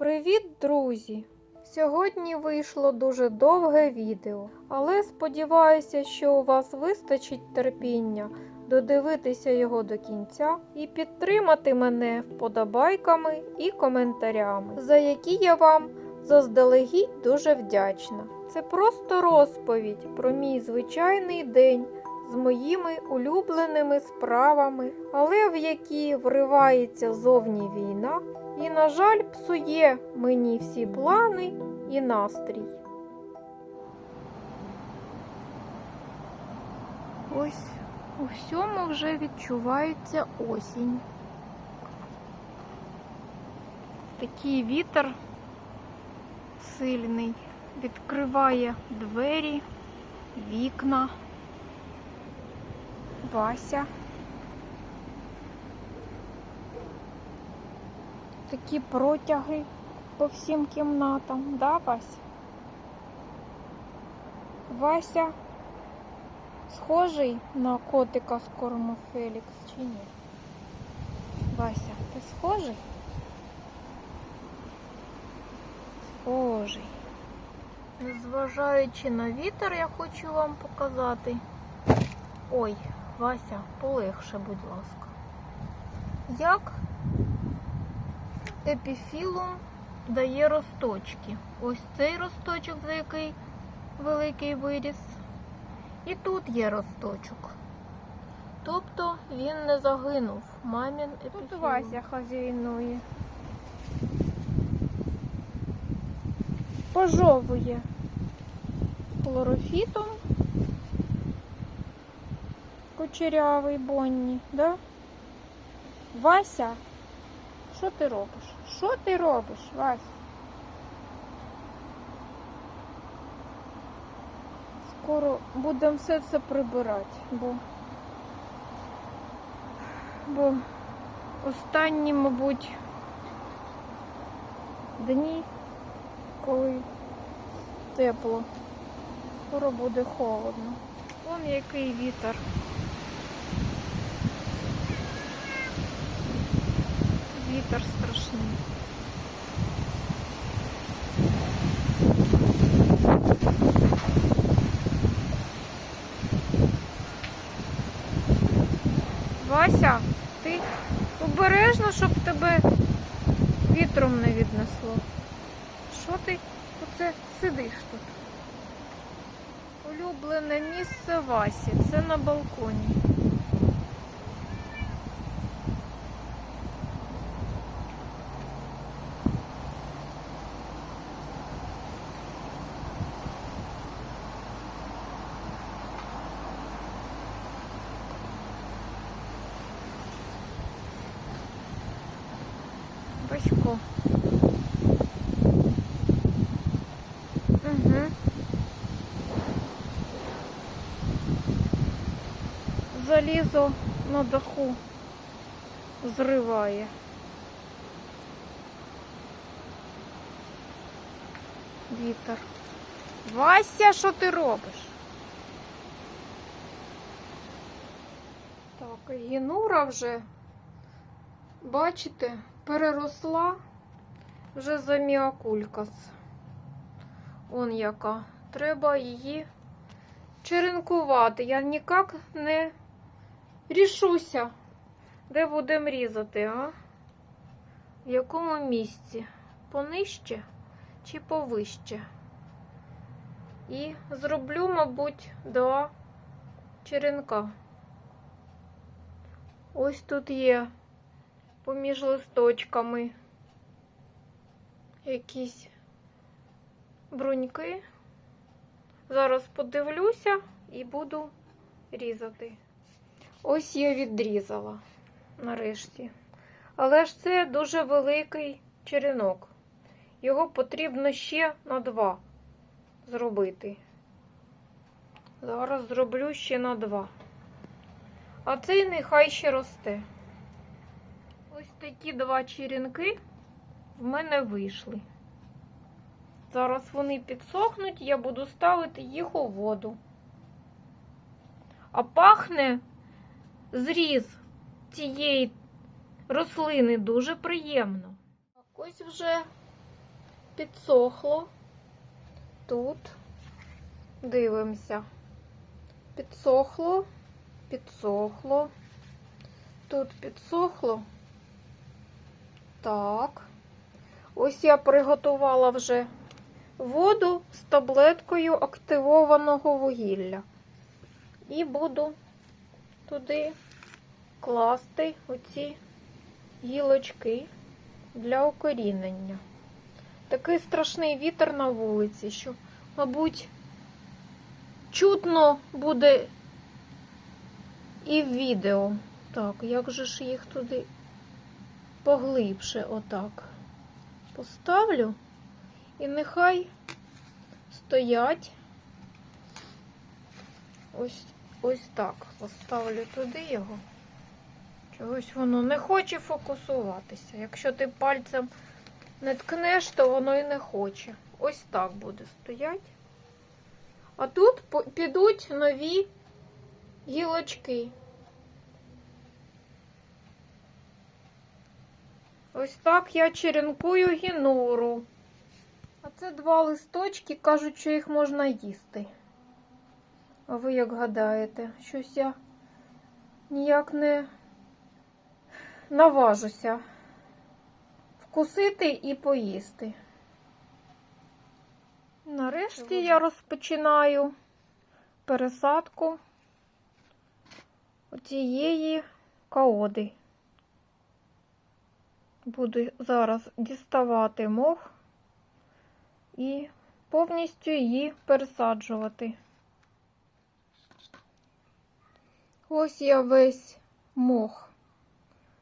Привіт, друзі! Сьогодні вийшло дуже довге відео, але сподіваюся, що у вас вистачить терпіння додивитися його до кінця і підтримати мене вподобайками і коментарями, за які я вам заздалегідь дуже вдячна. Це просто розповідь про мій звичайний день з моїми улюбленими справами, але в які вривається зовні війна і, на жаль, псує мені всі плани і настрій. Ось у всьому вже відчувається осінь. Такий вітер сильний відкриває двері, вікна. Вася. Такі протяги по всім кімнатам, да, Вася? Вася схожий на котика з корму Фелікс чи ні? Вася, ти схожий? Схожий. Незважаючи на вітер, я хочу вам показати. Ой, Вася, полегше, будь ласка. Як епіфілум дає росточки. Ось цей росточок, за який великий виріс. І тут є росточок. Тобто він не загинув. Мамін епіфілум. Тут Вася хазяйнує. Пожовує хлорофітом. Кучерявий Бонні, да? Вася, що ти робиш? Що ти робиш, Вася? Скоро будемо все це прибирати, бо, бо останні, мабуть, дні, коли тепло, скоро буде холодно. Вон який вітер. Вітер страшний. Вася, ти обережно, щоб тебе вітром не віднесло. Що ти оце сидиш тут? Улюблене місце Васі. Це на балконі. Залізо на даху зриває. Вітер. Вася, що ти робиш? Так, гінура вже, бачите, переросла вже за міакулькас. Он яка. Треба її черенкувати. Я ніяк не рішуся, де будемо різати, а? В якому місці? Понижче чи повище? І зроблю, мабуть, два черенка. Ось тут є поміж листочками якісь бруньки. Зараз подивлюся і буду різати. Ось я відрізала нарешті. Але ж це дуже великий черенок. Його потрібно ще на два зробити. Зараз зроблю ще на два. А цей нехай ще росте. Ось такі два черенки в мене вийшли. Зараз вони підсохнуть, я буду ставити їх у воду. А пахне зріз цієї рослини дуже приємно. Ось вже підсохло. Тут дивимося. Підсохло, підсохло. Тут підсохло. Так. Ось я приготувала вже воду з таблеткою активованого вугілля. І буду туди класти оці гілочки для укорінення. Такий страшний вітер на вулиці, що, мабуть, чутно буде і в відео. Так, як же ж їх туди поглибше отак поставлю і нехай стоять. Ось, ось так поставлю туди його. Чогось воно не хоче фокусуватися. Якщо ти пальцем не ткнеш, то воно і не хоче. Ось так буде стоять. А тут підуть нові гілочки. Ось так я черенкую гінуру. А це два листочки, кажуть, що їх можна їсти. А ви як гадаєте? Щось я ніяк не наважуся вкусити і поїсти. Нарешті я розпочинаю пересадку оцієї каоди. Буду зараз діставати мох і повністю її пересаджувати. Ось я весь мох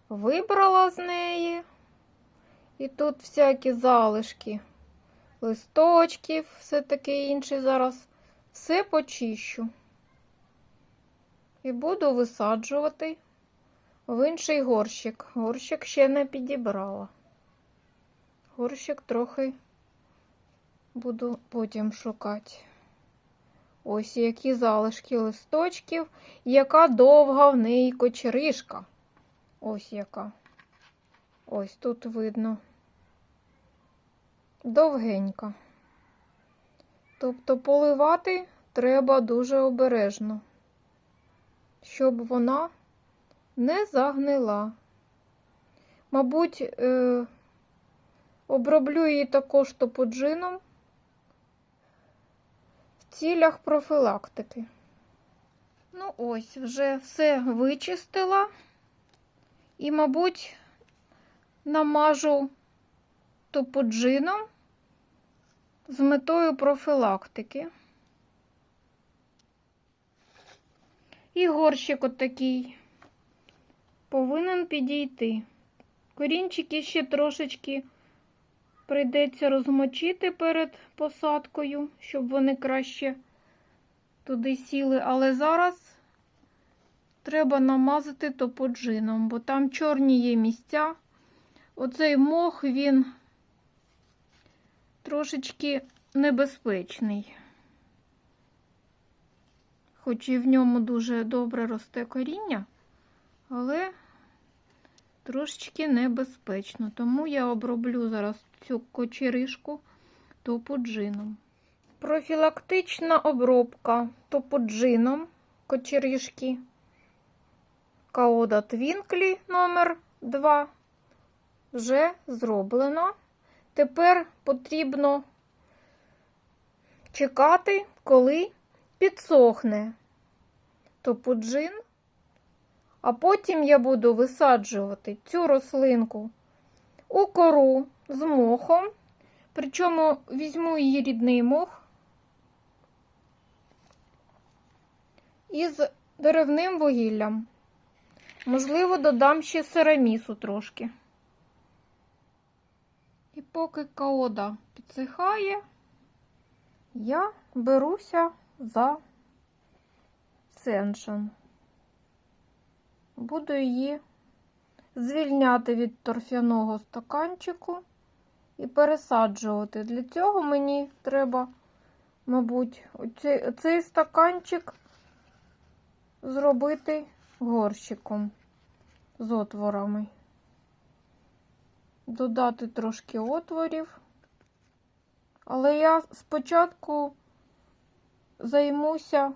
вибрала з неї. І тут всякі залишки листочків, все таке інше зараз все почищу. І буду висаджувати в інший горщик. Горщик ще не підібрала. Горщик трохи буду потім шукати. Ось які залишки листочків, яка довга в неї кочеришка. Ось яка. Ось тут видно. Довгенька. Тобто поливати треба дуже обережно, щоб вона не загнила. Мабуть, е, оброблю її також топоджином в цілях профілактики. Ну, ось, вже все вичистила. І, мабуть, намажу топоджином з метою профілактики. І горщик отакий повинен підійти. Корінчики ще трошечки прийдеться розмочити перед посадкою, щоб вони краще туди сіли. Але зараз треба намазати топоджином, бо там чорні є місця. Оцей мох, він трошечки небезпечний. Хоч і в ньому дуже добре росте коріння, але трошечки небезпечно. Тому я оброблю зараз цю кочеришку топоджином. Профілактична обробка топоджином кочеришки. Каода Твінклі номер 2 вже зроблено. Тепер потрібно чекати, коли підсохне топоджин, а потім я буду висаджувати цю рослинку у кору з мохом, причому візьму її рідний мох із деревним вугіллям. Можливо, додам ще серамісу трошки. І поки каода підсихає, я беруся за сеншен. Буду її звільняти від торфяного стаканчику і пересаджувати. Для цього мені треба, мабуть, оцей стаканчик зробити горщиком з отворами. Додати трошки отворів Але я спочатку займуся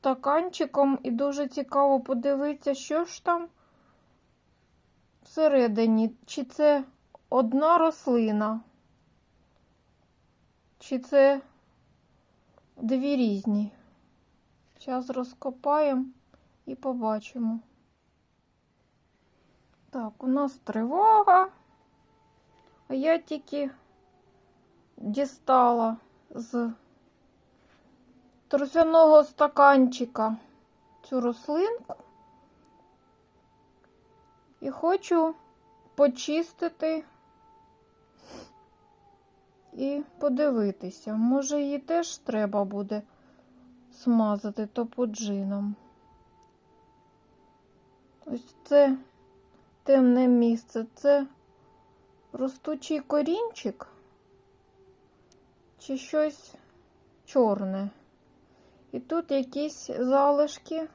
стаканчиком і дуже цікаво подивитися, що ж там всередині. Чи це одна рослина, чи це дві різні. Зараз розкопаємо і побачимо. Так, у нас тривога, а я тільки дістала з торфяного стаканчика цю рослинку і хочу почистити і подивитися. Може, її теж треба буде смазати топоджином. Ось це темне місце. Це ростучий корінчик чи щось чорне. І тут якісь залишки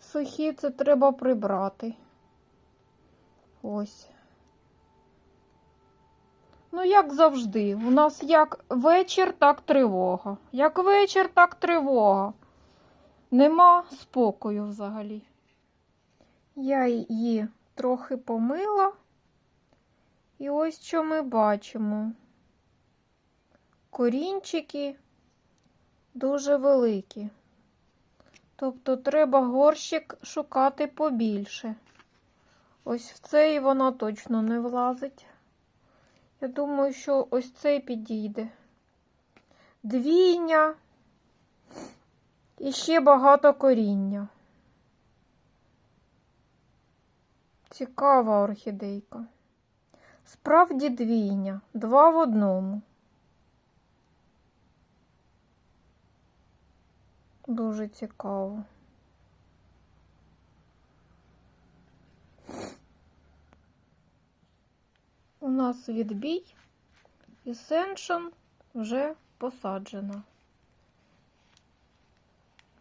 сухі, це треба прибрати. Ось. Ну, як завжди, у нас як вечір, так тривога. Як вечір, так тривога. Нема спокою взагалі. Я її трохи помила. І ось що ми бачимо. Корінчики дуже великі. Тобто треба горщик шукати побільше. Ось в цей вона точно не влазить. Я думаю, що ось цей підійде. Двійня і ще багато коріння. Цікава орхідейка. Справді двійня, два в одному. Дуже цікаво. У нас відбій і сеншн вже посаджена.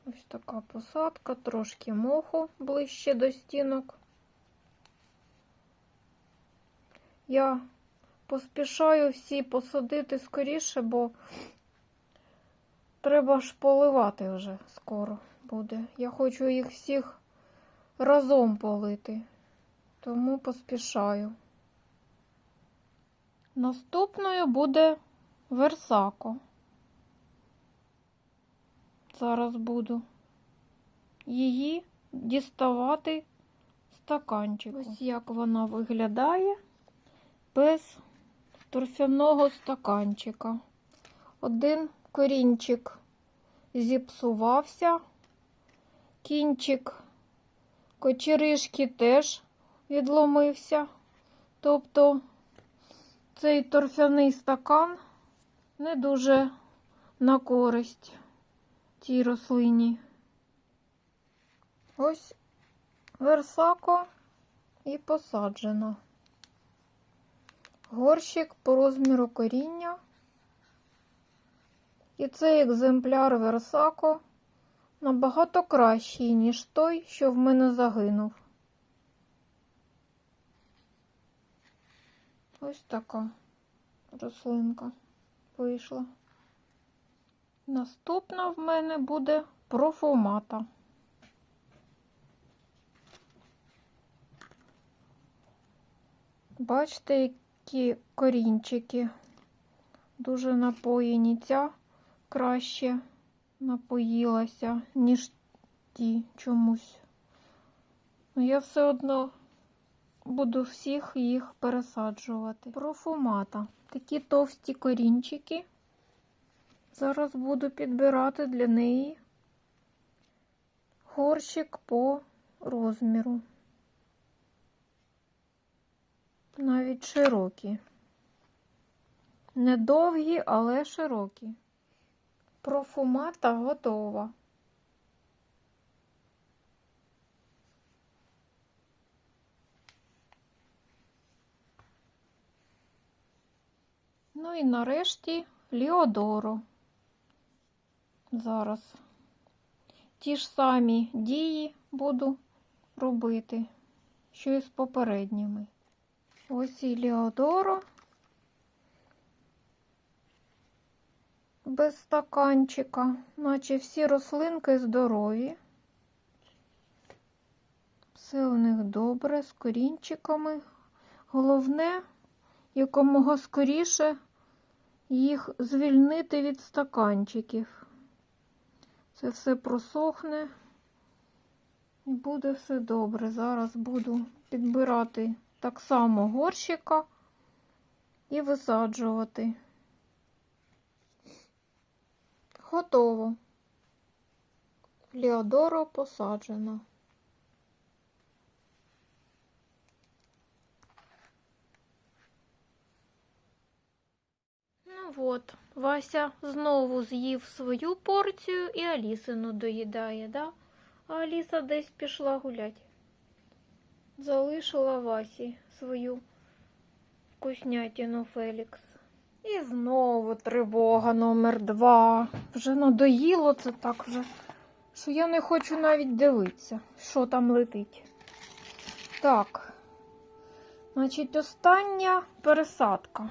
Ось така посадка, трошки моху ближче до стінок. Я поспішаю всі посадити скоріше, бо треба ж поливати вже скоро буде. Я хочу їх всіх разом полити, тому поспішаю. Наступною буде Версако. Зараз буду її діставати стаканчик. Ось як вона виглядає без торфяного стаканчика. Один корінчик зіпсувався, кінчик кочеришки теж відломився. Тобто цей торфяний стакан не дуже на користь цій рослині. Ось версако і посаджено. Горщик по розміру коріння. І цей екземпляр Версако набагато кращий, ніж той, що в мене загинув. Ось така рослинка вийшла. Наступна в мене буде профумата. Бачите, які корінчики дуже напоєні. Ця краще напоїлася, ніж ті чомусь. Ну, я все одно буду всіх їх пересаджувати. Профумата. Такі товсті корінчики. Зараз буду підбирати для неї горщик по розміру. Навіть широкі. Не довгі, але широкі. Профумата готова. Ну і нарешті Ліодоро. Зараз ті ж самі дії буду робити, що і з попередніми. Ось і Ліодоро. Без стаканчика, наче всі рослинки здорові. Все у них добре, з корінчиками. Головне, якомога скоріше їх звільнити від стаканчиків. Це все просохне і буде все добре. Зараз буду підбирати так само горщика і висаджувати. Готово. Ліодоро посаджено. Ну от, Вася знову з'їв свою порцію і Алісину доїдає, да? А Аліса десь пішла гулять. Залишила Васі свою вкуснятину Фелікс. І знову тривога номер два. Вже надоїло це так вже, що я не хочу навіть дивитися, що там летить. Так, значить, остання пересадка.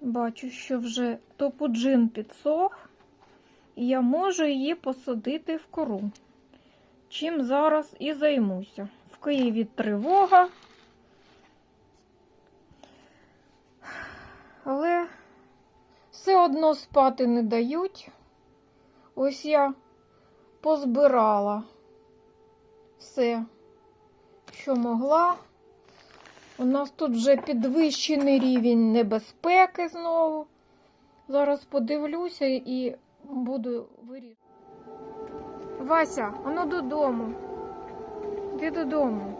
Бачу, що вже топуджин підсох, і я можу її посадити в кору. Чим зараз і займуся. В Києві тривога. Але все одно спати не дають. Ось я позбирала все, що могла. У нас тут вже підвищений рівень небезпеки знову. Зараз подивлюся і буду вирішувати. Вася, ану додому. Іди додому.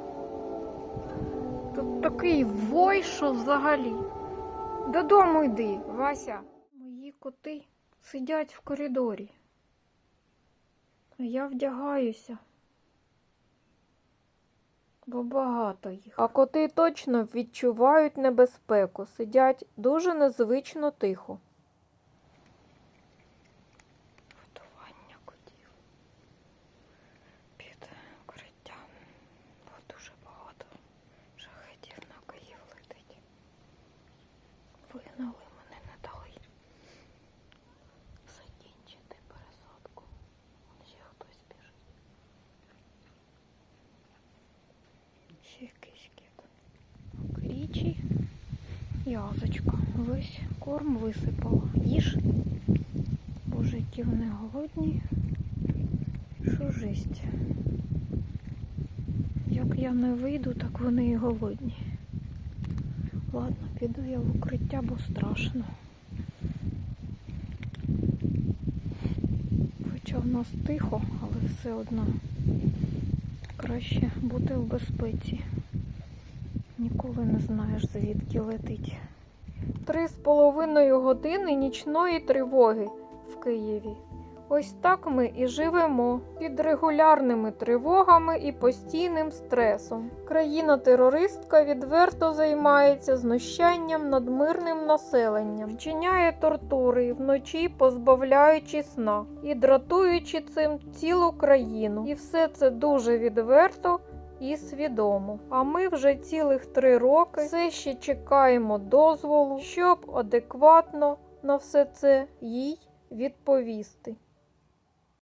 Тут такий вой, що взагалі. Додому йди, Вася. Коти сидять в коридорі. А я вдягаюся. Бо багато їх. А коти точно відчувають небезпеку, сидять дуже незвично тихо. Готування котів під укриттям. Бо дуже багато шахетів на Київ летить. Вигнали мене не дали закінчити пересадку. Вон ще хтось біжить. Ще. Язочка. Весь корм висипала. Їж. Боже, які вони голодні. Що жесть. Як я не вийду, так вони і голодні. Ладно, піду я в укриття, бо страшно. Хоча в нас тихо, але все одно краще бути в безпеці. Ніколи не знаєш, звідки летить. Три з половиною години нічної тривоги в Києві. Ось так ми і живемо під регулярними тривогами і постійним стресом. Країна-терористка відверто займається знущанням над мирним населенням, вчиняє тортури вночі, позбавляючи сна і дратуючи цим цілу країну. І все це дуже відверто і свідомо. А ми вже цілих три роки все ще чекаємо дозволу, щоб адекватно на все це їй відповісти.